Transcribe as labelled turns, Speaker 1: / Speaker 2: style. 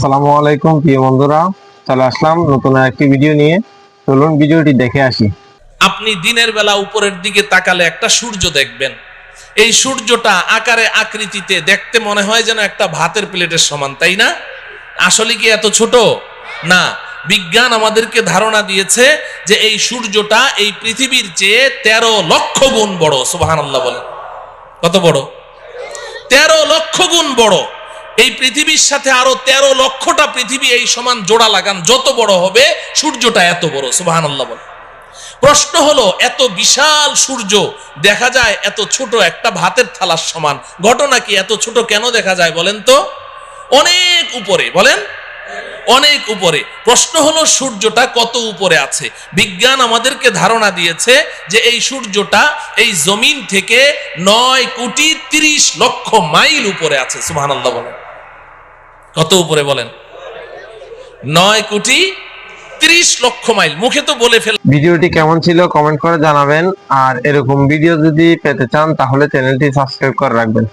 Speaker 1: আসসালামু আলাইকুম, প্রিয় বন্ধুরা। চলে আসলাম নতুন একটি ভিডিও নিয়ে। চলুন ভিডিওটি দেখে আসি।
Speaker 2: আপনি দিনের বেলা উপরের দিকে তাকালে একটা সূর্য দেখবেন। এই সূর্যটা আকারে আকৃতিতে দেখতে মনে হয় যেন একটা ভাতের প্লেটের সমান, তাই না? আসলে কি এত ছোট? না। বিজ্ঞান আমাদেরকে ধারণা দিয়েছে যে এই সূর্যটা এই পৃথিবীর চেয়ে তেরো লক্ষ গুণ বড়। আল্লাহ বলেন। কত বড়? তেরো লক্ষ গুণ বড়। এই পৃথিবীর সাথে আরও তেরো লক্ষটা পৃথিবী এই সমান জোড়া লাগান, যত বড় হবে সূর্যটা এত বড় সুবাহান আল্লাহ প্রশ্ন হলো, এত বিশাল সূর্য দেখা যায় এত ছোট একটা ভাতের থালার সমান, ঘটনা কি এত ছোট কেন দেখা যায় বলেন তো? অনেক উপরে, বলেন? অনেক উপরে। প্রশ্ন হলো, সূর্যটা কত উপরে আছে? বিজ্ঞান আমাদেরকে ধারণা দিয়েছে যে এই সূর্যটা এই জমিন থেকে নয় কোটি তিরিশ লক্ষ মাইল উপরে আছে, সুবহানাল্লাহ বলেন। কত উপরে বলেন? নয় কোটি ত্রিশ লক্ষ মাইল। মুখে তো বলে ফেল
Speaker 1: ভিডিওটি কেমন ছিল কমেন্ট করে জানাবেন। আর এরকম ভিডিও যদি পেতে চান, তাহলে চ্যানেলটি সাবস্ক্রাইব করে রাখবেন।